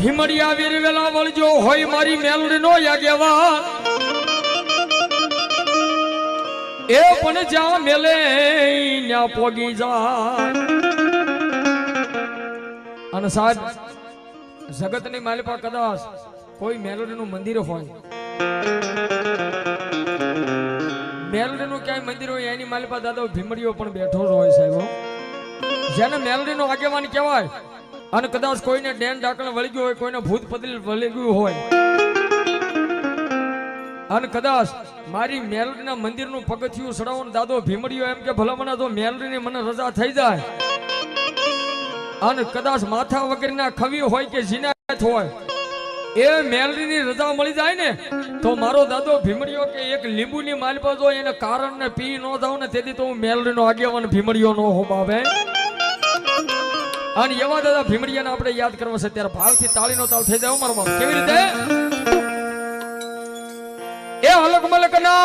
ભીમડિયા વીરવેલા વળજો હોય મારી મેલડી નો યાગેવા એ પણ જ્યાં મેલે ત્યાં પોગી જાય. અને સાહેબ, જગતની માલિપા કદાચ કોઈ મેલોડીનું મંદિર હોય. મેલોડીનું ક્યાંય મંદિર હોય એની માલિપા દાદા ભીમડીઓ પણ બેઠો જ હોય સાહેબ. જેને મેલોડીનો આગેવાન કહેવાય અને કદાચ કોઈને ડેન ડાકણ વળી ગયું હોય, કોઈને ભૂત પદલ વળી ગયું હોય. અને કદાચ મારી મેલડીના મંદિરનું પગથિયું સડાવો દાદો ભીમડ્યો એમ કે ભલામણા તો મેલડીની મને રજા થઈ જાય. અને કદાચ માથા વગેરેના ખવી હોય કે જીનાત હોય, એ મેલડીની રજા મળી જાય ને, તો મારો દાદો ભીમડ્યો કે એક લીંબુની માલપા જો એને કારણ ને પી ન જાવ ને તેથી તો હું મેલડીનો આગેવાન ભીમડ્યો નો હોબાવે. અને એવા દાદા ભીમડિયાને આપણે યાદ કરવા છે, ત્યારે ભાવથી તાળીનો તાળ થઈ જાય મારો બાપ. કેવી રીતે? એ હલક મલક ના.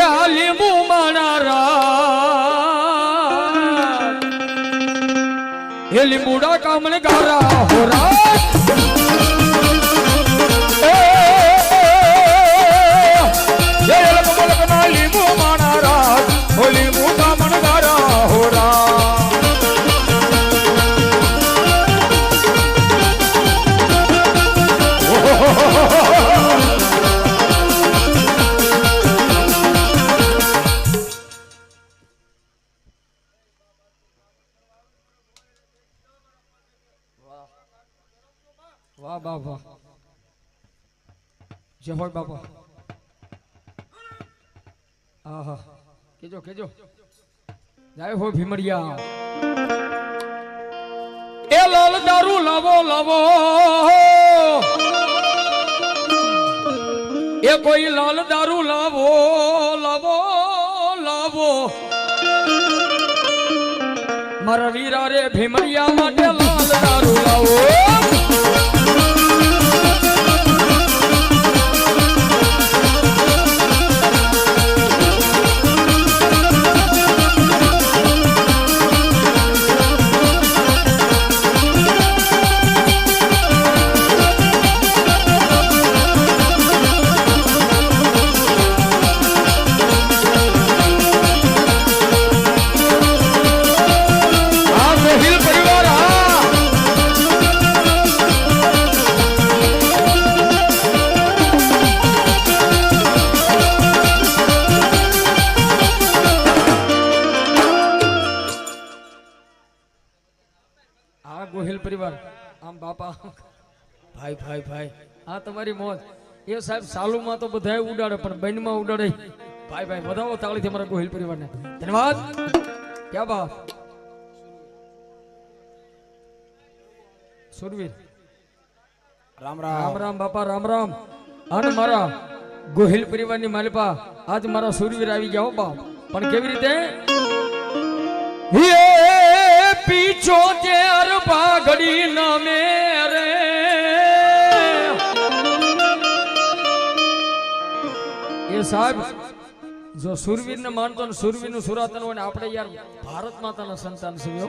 એ લીંબુ માણારા એ લીંબુડા કામણે ગારા હોરા વાહ વાહ વાહ. જય હોય બાપા. આહા. કેજો કેજો. જાય હો ભીમડિયા. એ લાલ દારૂ લાવો લાવો. એ કોઈ લાલ દારૂ લાવો લાવો લાવો. મારા વીરા રે ભીમડિયા માટે લાલ દારૂ લાવો. ગોહિલ પરિવાર આમ બાપા ભાઈ ભાઈ ભાઈ આ તમારી મોજ એ સાહેબ સાલુમાં તો બધાય ઉડાડે પણ બહેનમાં ઉડાડે ભાઈ ભાઈ વધાવો તાળીથી અમારા ગોહિલ પરિવારને ધન્યવાદ ક્યાં બાપ સુરવીર રામ રામ રામ બાપા રામ રામ અને મારા ગોહિલ પરિવારની માલિપા આજ મારા સુરવીર આવી ગયા હો બાપ પણ કેવી રીતે એ પીછો તેર પાઘડી નમે રે એ સાહેબ, જો સુરવીર ને માનતો ને સુરવીરનું સુરાતન હોય ને આપણે યાર ભારત માતાના સંતાન છીએ હો.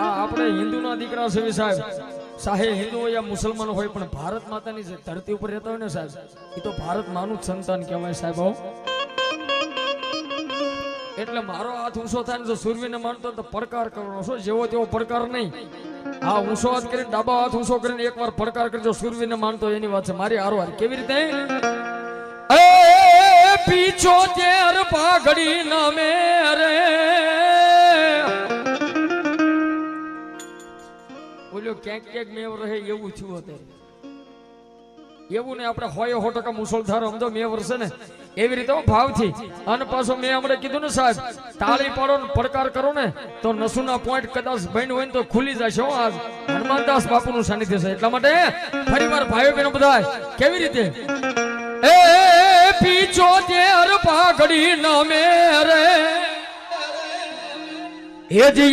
આપણે હિન્દુના દીકરા છે સાહેબ ચાહે હિન્દુ હોય યા મુસલમાન હોય, પણ ભારત માતાની જે ધરતી ઉપર રહેતા હોય ને સાહેબ એ તો ભારત માનું જ સંતાન કહેવાય સાહેબ. એટલે મારો હાથ ઊંચો થાય ને જો સુરવીને માનતો તો પડકાર કરવાનો છો. જેવો તેવો પડકાર નહીં. હા ઊંચો હાથ કરીને ડાબા હાથ ઊંચો કરીને એકવાર પડકાર કરજો. સુરવીને માનતો એની વાત છે. મારી હારો હાર કેવી રીતે? પીછો તેર પાઘડી નામે રે. બોલ્યો, ક્યાંક ક્યાંક મેવ રહે એવું થયું અત્યારે. એવું ને આપણે હોય હો ટકા મુસળધાર સમજો, મેં વર્ષે ને. એવી રીતે હો ભાવથી અને પાછો મેં હમણાં કીધું ને સાહેબ, તાળી પાડો ને પડકાર કરો ને, તો નસુના પોઈન્ટ કદાચ બન્યું હોય ને તો ખુલી જશે હો આજ. હનુમાનદાસ બાપુનું સાનિધ્ય છે. એટલા માટે ફરીવાર ભાઈઓ બહેનો બધા, કેવી રીતે? એ પીછો તેર પાઘડી નામે રે. જે